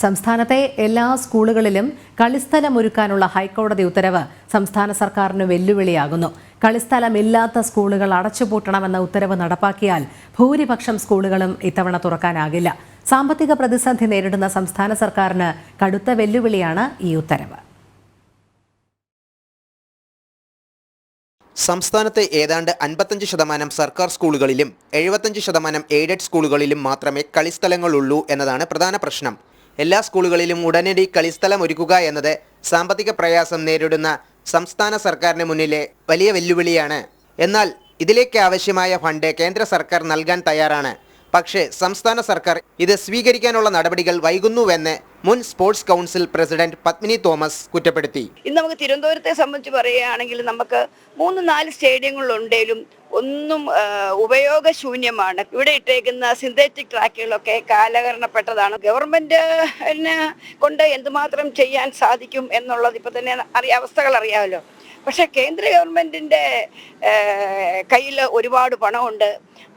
സംസ്ഥാനത്തെ എല്ലാ സ്കൂളുകളിലും കളിസ്ഥലം ഒരുക്കാനുള്ള ഹൈക്കോടതി ഉത്തരവ് സംസ്ഥാന സർക്കാരിന് വെല്ലുവിളിയാകുന്നു. കളിസ്ഥലമില്ലാത്ത സ്കൂളുകൾ അടച്ചുപൂട്ടണമെന്ന ഉത്തരവ് നടപ്പാക്കിയാൽ ഭൂരിപക്ഷം സ്കൂളുകളും ഇത്തവണ തുറക്കാനാകില്ല. സാമ്പത്തിക പ്രതിസന്ധി നേരിടുന്ന സംസ്ഥാന സർക്കാരിന് കടുത്ത വെല്ലുവിളിയാണ് ഈ ഉത്തരവ്. സംസ്ഥാനത്തെ ഏതാണ്ട് അൻപത്തഞ്ച് ശതമാനം സർക്കാർ സ്കൂളുകളിലും എഴുപത്തഞ്ച് ശതമാനം എയ്ഡഡ് സ്കൂളുകളിലും മാത്രമേ കളിസ്ഥലങ്ങളുള്ളൂ എന്നതാണ് പ്രധാന പ്രശ്നം. എല്ലാ സ്കൂളുകളിലും ഉടനടി കളിസ്ഥലം ഒരുക്കുക എന്നത് സാമ്പത്തിക പ്രയാസം നേരിടുന്ന സംസ്ഥാന സർക്കാരിന് മുന്നിലെ വലിയ വെല്ലുവിളിയാണ്. എന്നാൽ ഇതിലേക്ക് ആവശ്യമായ ഫണ്ട് കേന്ദ്ര സർക്കാർ നൽകാൻ തയ്യാറാണ്. പക്ഷേ സംസ്ഥാന സർക്കാർ ഇത് സ്വീകരിക്കാനുള്ള നടപടികൾ വൈകുന്നുവെന്ന് മുൻ sports council president Padmini Thomas കുറ്റപ്പെടുത്തി. ഇന്ന് നമുക്ക് തിരുവനന്തപുരത്തെ സംബന്ധിച്ച് പറയുകയാണെങ്കിൽ നമുക്ക് മൂന്ന് നാല് സ്റ്റേഡിയങ്ങളുണ്ടെങ്കിലും ഒന്നും ഉപയോഗശൂന്യമാണ്. ഇവിടെ ഇട്ടേക്കുന്ന സിന്തറ്റിക് ട്രാക്കുകളൊക്കെ കാലഹരണപ്പെട്ടതാണ്. ഗവൺമെന്റിന് കൊണ്ട് എന്തുമാത്രം ചെയ്യാൻ സാധിക്കും എന്നുള്ളത് ഇപ്പൊ തന്നെ അറിയ അവസ്ഥകൾ അറിയാമല്ലോ. പക്ഷെ കേന്ദ്ര ഗവൺമെന്റിന്റെ കയ്യിൽ ഒരുപാട് പണമുണ്ട്.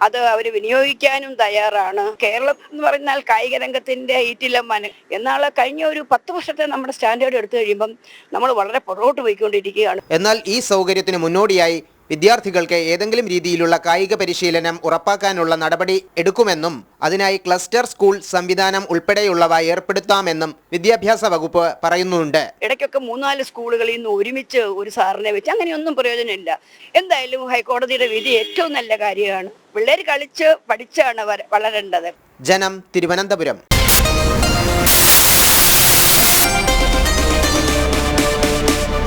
അത് അവർ വിനിയോഗിക്കാനും തയ്യാറാണ്. കേരളം എന്ന് പറഞ്ഞാൽ കായിക രംഗത്തിന്റെ ഈറ്റിലമ്മാന് എന്നാൽ കഴിഞ്ഞ ഒരു പത്ത് വർഷത്തെ നമ്മുടെ സ്റ്റാൻഡേർഡ് എടുത്തു കഴിയുമ്പം നമ്മൾ വളരെ പുറകോട്ട് പോയിക്കൊണ്ടിരിക്കുകയാണ്. എന്നാൽ ഈ സൗകര്യത്തിന് മുന്നോടിയായി വിദ്യാർത്ഥികൾക്ക് ഏതെങ്കിലും രീതിയിലുള്ള കായിക പരിശീലനം ഉറപ്പാക്കാനുള്ള നടപടി എടുക്കുമെന്നും അതിനായി ക്ലസ്റ്റർ സ്കൂൾ സംവിധാനം ഉൾപ്പെടെയുള്ളവ ഏർപ്പെടുത്താമെന്നും വിദ്യാഭ്യാസ വകുപ്പ് പറയുന്നുണ്ട്. ഇടയ്ക്കൊക്കെ മൂന്നാൽ സ്കൂളുകളിൽ നിന്ന് ഒരുമിച്ച് ഒരു സാറിനെ വെച്ച് അങ്ങനെയൊന്നും പ്രയോജനമില്ല. എന്തായാലും ഹൈക്കോടതിയുടെ വിധി ഏറ്റവും നല്ല കാര്യമാണ്. പിള്ളേർ കളിച്ച് പഠിച്ചാണ് വളരേണ്ടത്. ജനം തിരുവനന്തപുരം.